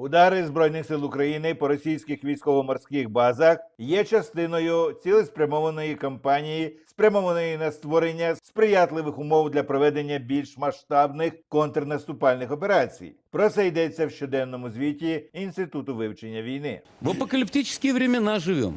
Удари збройних сил України по російських військово-морських базах є частиною цілеспрямованої кампанії, спрямованої на створення сприятливих умов для проведення більш масштабних контрнаступальних операцій. Про це йдеться в щоденному звіті Інституту вивчення війни. В апокаліптичні времена живем.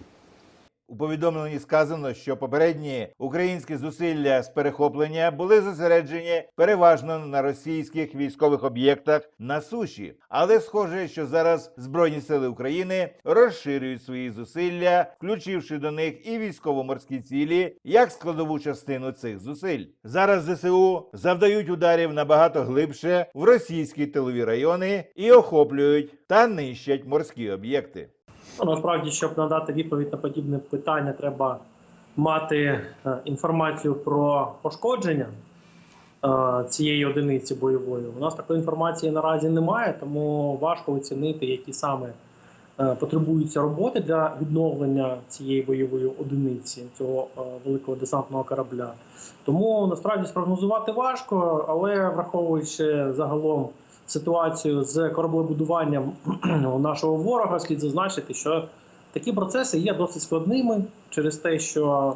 У повідомленні сказано, що попередні українські зусилля з перехоплення були зосереджені переважно на російських військових об'єктах на суші, але схоже, що зараз збройні сили України розширюють свої зусилля, включивши до них і військово-морські цілі як складову частину цих зусиль. Зараз ЗСУ завдають ударів набагато глибше в російські тилові райони і охоплюють та нищать морські об'єкти. Ну, Насправді, щоб надати відповідь на подібне питання, треба мати е, інформацію про пошкодження е, цієї одиниці бойової. У нас такої інформації наразі немає, тому важко оцінити, які саме е, потребуються роботи для відновлення цієї бойової одиниці, цього великого десантного корабля. Тому насправді спрогнозувати важко, але враховуючи загалом ситуацію з кораблебудуванням нашого ворога, слід зазначити, що такі процеси є досить складними через те, що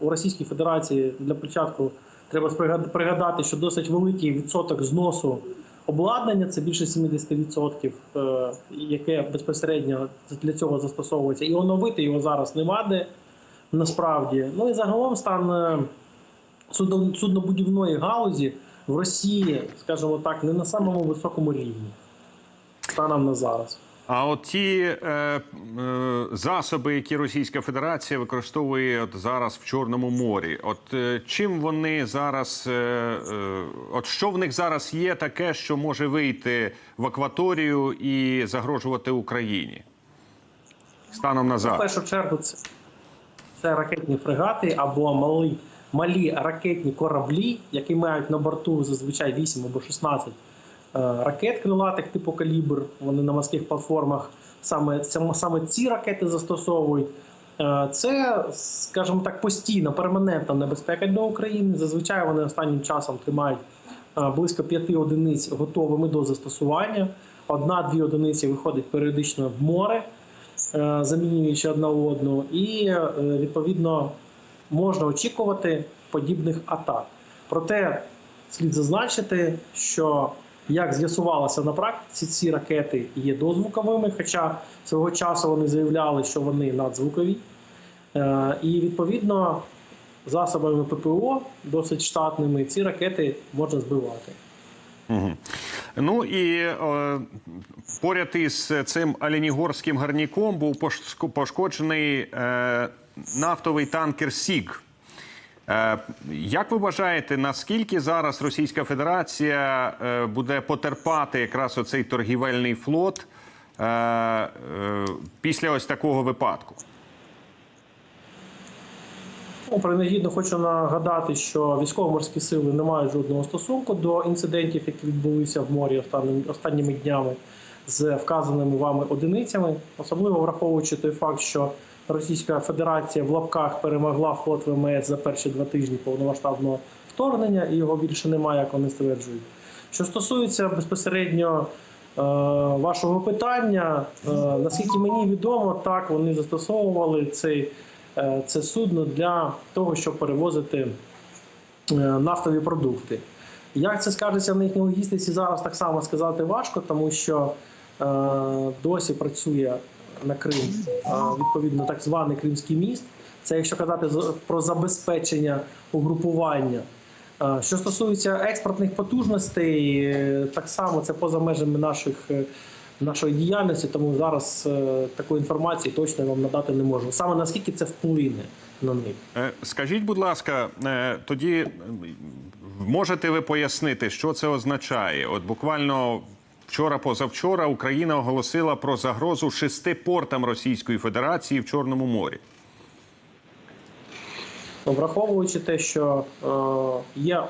у Російській Федерації для початку треба пригадати, що досить великий відсоток зносу обладнання, це більше 70%, е, яке безпосередньо для цього застосовується, і оновити його зараз нема де насправді. Ну і загалом стан е, суднобудівної галузі в Росії, скажімо так, не на самому високому рівні станом на зараз. А от ті е, е, засоби, які Російська Федерація використовує от зараз в Чорному морі, от е, чим вони зараз, е, е, от що в них зараз є таке, що може вийти в акваторію і загрожувати Україні станом на зараз? В першу чергу це, це ракетні фрегати або малі, малі ракетні кораблі, які мають на борту зазвичай 8 або 16 е, ракет крилатих типу калібр. Вони на морських платформах саме, саме ці ракети застосовують. Е, Це, скажімо так, постійна, перманентна небезпека для України. Зазвичай вони останнім часом тримають е, близько п'яти одиниць готовими до застосування. Одна-дві одиниці виходить періодично в море замінюючи одна одну, і відповідно можна очікувати подібних атак. Проте слід зазначити, що як з'ясувалося на практиці, ці ракети є дозвуковими, хоча свого часу вони заявляли, що вони надзвукові. Е, І відповідно засобами ППО досить штатними ці ракети можна збивати. Мгм. Ну і е, поряд із цим Оленігорським гарніком був пошкоджений е, нафтовий танкер Сіг. Е, як ви вважаєте, наскільки зараз Російська Федерація е, буде потерпати якраз оцей торгівельний флот е, після ось такого випадку? Ну, принагідно хочу нагадати, що військово-морські сили не мають жодного стосунку до інцидентів, які відбулися в морі останніми днями з вказаними вами одиницями, особливо враховуючи той факт, що Російська Федерація в лапках перемогла флот ВМС за перші два тижні повномасштабного вторгнення, і його більше немає, як вони стверджують. Що стосується безпосередньо е, вашого питання, е, наскільки мені відомо, так вони застосовували цей Е, це судно для того, щоб перевозити е, нафтові продукти. Як це скажеться на їхній логістиці, зараз так само сказати важко, тому що е, досі працює на Крим е, відповідно так званий Кримський міст. Це якщо казати про забезпечення угрупування. Е, Що стосується експортних потужностей, так само це поза межами наших, е, нашої діяльності, тому зараз е, такої інформації точно вам надати не можу. Саме наскільки це вплине на них. Скажіть, будь ласка, тоді можете ви пояснити, що це означає? От буквально вчора, позавчора, Україна оголосила про загрозу шести портам Російської Федерації в Чорному морі. Враховуючи те, що е, є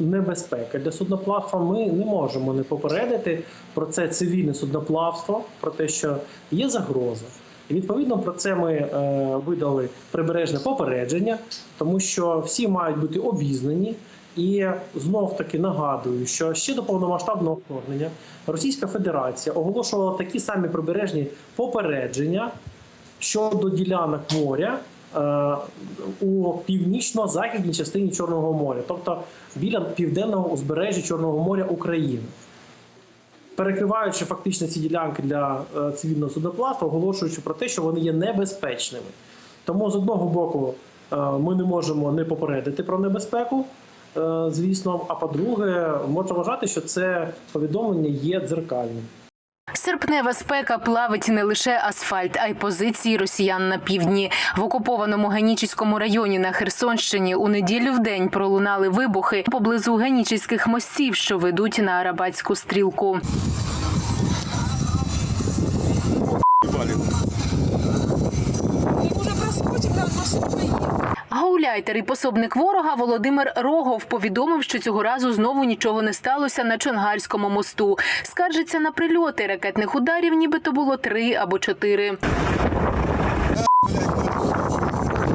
небезпека для судноплавства, ми не можемо не попередити про це цивільне судноплавство, про те, що є загроза. І відповідно про це ми е, видали прибережне попередження, тому що всі мають бути обізнані І знов таки нагадую, що ще до повномасштабного вторгнення Російська Федерація оголошувала такі самі прибережні попередження щодо ділянок моря е, у північно-західній частині Чорного моря, тобто біля південного узбережжя Чорного моря України. Перекриваючи фактично ці ділянки для е, цивільного судноплавства, оголошуючи про те, що вони є небезпечними. Тому з одного боку е, ми не можемо не попередити про небезпеку, звісно. А по-друге, можна вважати, що це повідомлення є дзеркальним. Серпнева спека плавить не лише асфальт, а й позиції росіян на півдні. В окупованому Генічіському районі на Херсонщині у неділю в день пролунали вибухи поблизу генічіських мостів, що ведуть на Арабатську стрілку. Гауляйтер і пособник ворога Володимир Рогов повідомив, що цього разу знову нічого не сталося на Чонгарському мосту. Скаржиться на прильоти ракетних ударів, нібито було три або чотири.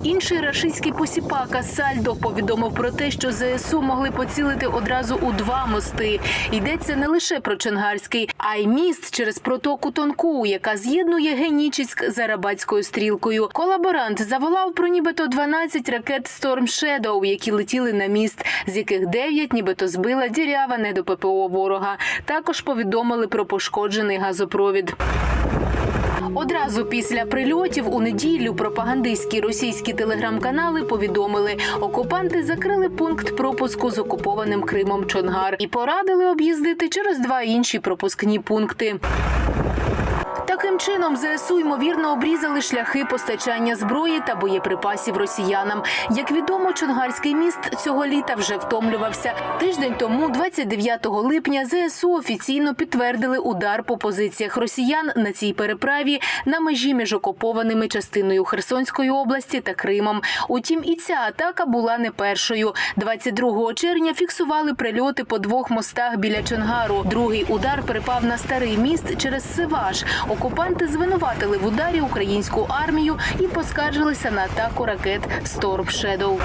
Інший рашистський посіпака Сальдо повідомив про те, що ЗСУ могли поцілити одразу у два мости. Йдеться не лише про Чонгарський, а й міст через протоку Тонку, яка з'єднує Генічіськ з Арабатською стрілкою. Колаборант заволав про нібито 12 ракет Storm Shadow, які летіли на міст, з яких 9 нібито збила дірява не до ППО ворога. Також повідомили про пошкоджений газопровід. Одразу після прильотів у неділю пропагандистські російські телеграм-канали повідомили, окупанти закрили пункт пропуску з окупованим Кримом Чонгар і порадили об'їздити через два інші пропускні пункти. Таким чином, ЗСУ ймовірно обрізали шляхи постачання зброї та боєприпасів росіянам. Як відомо, Чонгарський міст цього літа вже втомлювався. Тиждень тому, 29 липня, ЗСУ офіційно підтвердили удар по позиціях росіян на цій переправі на межі між окупованими частиною Херсонської області та Кримом. Утім, і ця атака була не першою. 22 червня фіксували прильоти по двох мостах біля Чонгару. Другий удар припав на старий міст через Сиваш. Окупанти звинуватили в ударі українську армію і поскаржилися на атаку ракет Storm Shadow.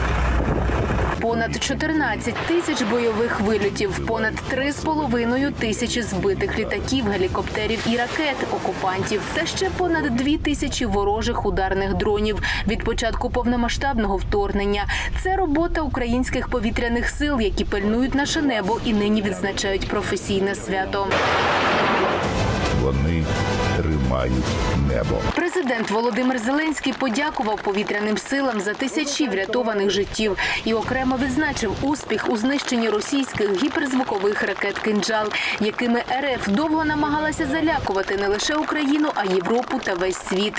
Понад 14 тисяч бойових вильотів, понад 3,5 тисячі збитих літаків, гелікоптерів і ракет окупантів, та ще понад 2 тисячі ворожих ударних дронів від початку повномасштабного вторгнення. Це робота українських повітряних сил, які пильнують наше небо і нині відзначають професійне свято. Вони небо. Президент Володимир Зеленський подякував повітряним силам за тисячі врятованих життів і окремо відзначив успіх у знищенні російських гіперзвукових ракет «Кинджал», якими РФ довго намагалася залякувати не лише Україну, а Європу та весь світ.